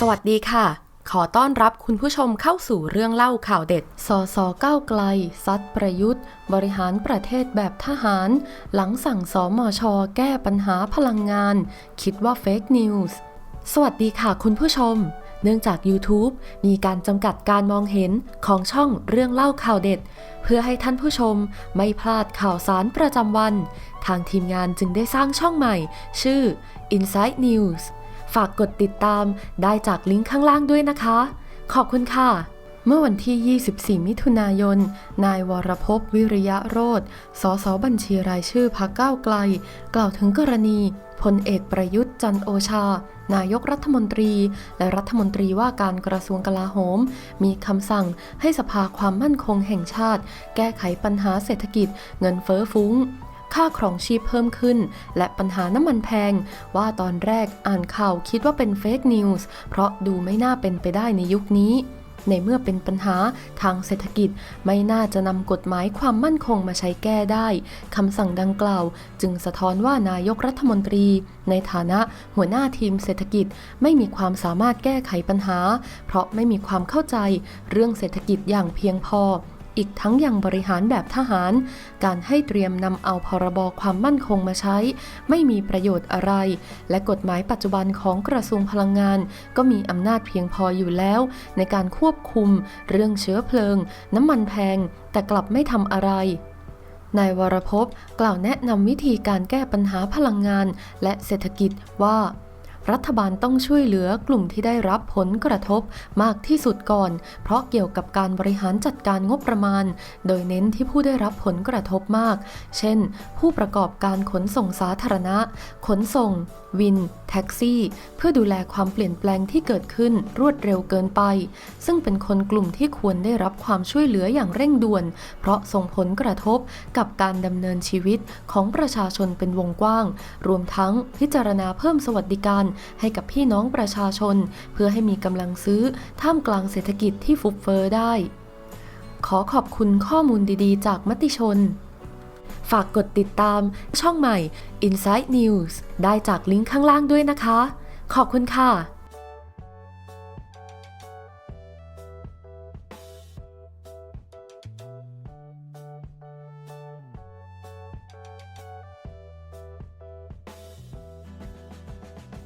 สวัสดีค่ะ ขอต้อนรับคุณผู้ชมเข้าสู่เรื่องเล่าข่าวเด็ด สสก้าวไกล ซัดประยุทธ์ บริหารประเทศแบบทหาร หลังสั่งสมช แก้ปัญหาพลังงาน คิดว่าเฟกนิวส์สวัสดีค่ะคุณผู้ชม เนื่องจาก YouTube มีการจำกัดการมองเห็นของช่องเรื่องเล่าข่าวเด็ด เพื่อให้ท่านผู้ชมไม่พลาดข่าวสารประจำวัน ทางทีมงานจึงได้สร้างช่องใหม่ ชื่อ Inside News ฝากกดติดตามได้จากลิงก์ข้างล่างด้วยนะคะ ขอบคุณค่ะ เมื่อวันที่ 24 มิถุนายน นายวรพพวิริยะโรธสสบัญชีรายชื่อพักก้าวไกล กล่าวถึงกรณีพลเอกประยุทธ์จันโอชา นายกรัฐมนตรี และรัฐมนตรีว่าการกระทรวงกลาโหม มีคำสั่งให้สภาความมั่นคงแห่งชาติ แก้ไขปัญหาเศรษฐกิจ เงินเฟ้อฟุ้ง ค่าครองชีพเพิ่มขึ้น และปัญหาน้ำมันแพง ว่าตอนแรกอ่านข่าวคิดว่าเป็นเฟกนิวส์เพราะดูไม่น่าเป็นไปได้ในยุคนี้ ในเมื่อเป็นปัญหาทางเศรษฐกิจไม่น่าจะนำกฎหมายความมั่นคงมาใช้แก้ได้คำสั่งดังกล่าว จึงสะท้อนว่านายกรัฐมนตรี ในฐานะหัวหน้าทีมเศรษฐกิจไม่มีความสามารถแก้ไขปัญหา เพราะไม่มีความเข้าใจเรื่องเศรษฐกิจอย่างเพียงพอ อีกทั้งยังบริหารแบบทหาร การให้เตรียมนำเอาพรบความมั่นคงมาใช้ ไม่มีประโยชน์อะไร และกฎหมายปัจจุบันของกระทรวงพลังงาน ก็มีอำนาจเพียงพออยู่แล้ว ในการควบคุม เรื่องเชื้อเพลิง น้ำมันแพง แต่กลับไม่ทำอะไรนายวรพบกล่าวแนะนำวิธีการแก้ปัญหาพลังงาน และเศรษฐกิจว่า รัฐบาลต้องช่วยเหลือกลุ่มที่ได้รับผลกระทบมากที่สุดก่อน เพราะเกี่ยวกับการบริหารจัดการงบประมาณ โดยเน้นที่ผู้ได้รับผลกระทบมาก เช่น ผู้ประกอบการขนส่งสาธารณะ ขนส่ง วิน แท็กซี่ เพื่อดูแลความเปลี่ยนแปลงที่เกิดขึ้นรวดเร็วเกินไป ซึ่งเป็นคนกลุ่มที่ควรได้รับความช่วยเหลืออย่างเร่งด่วน เพราะส่งผลกระทบกับการดำเนินชีวิตของประชาชนเป็นวงกว้าง รวมทั้งพิจารณาเพิ่มสวัสดิการให้กับพี่น้องประชาชน เพื่อให้มีกำลังซื้อท่ามกลางเศรษฐกิจที่ฟุบเฟอ้อได้ ขอขอบคุณข้อมูลดีๆ จากมติชน ฝากกดติดตามช่องใหม่ Inside News ได้จากลิงก์ข้างล่างด้วยนะคะ ขอบคุณค่ะ